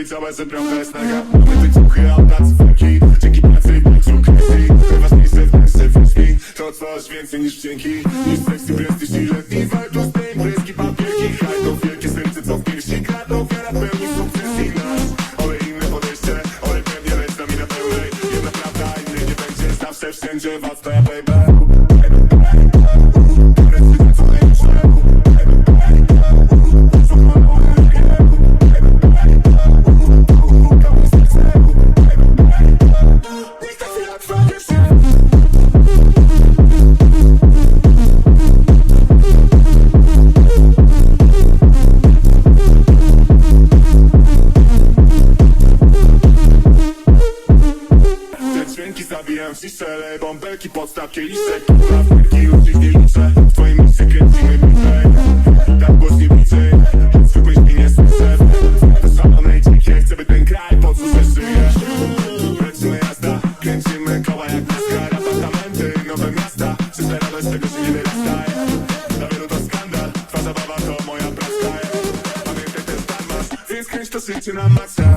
Nie być cała zebrana jest naga Mamy te ciuchy, a tacy faki Dzięki pracy, bądź kreski Najważniejsze w naszej wróżki To coś więcej niż dzięki Niż prestiż i dźwięki zabijają ciszele Bąbelki, podstaw, kieliszek Prawki już dziś nie liczę. W twoim mieście kręcimy bitwę Tak głośniej bliżej Zwykłej śpi nie słyszę To szalonej dźwięki Chcę by ten kraj że żyje Lecimy jazda Kręcimy koła jak NASCAR Apartamenty, nowe miasta. Czysta radość tego się nie Dla wielu to skandal Twa zabawa to moja praca Pamiętaj ten stan masz Więc kręć to życie na maksa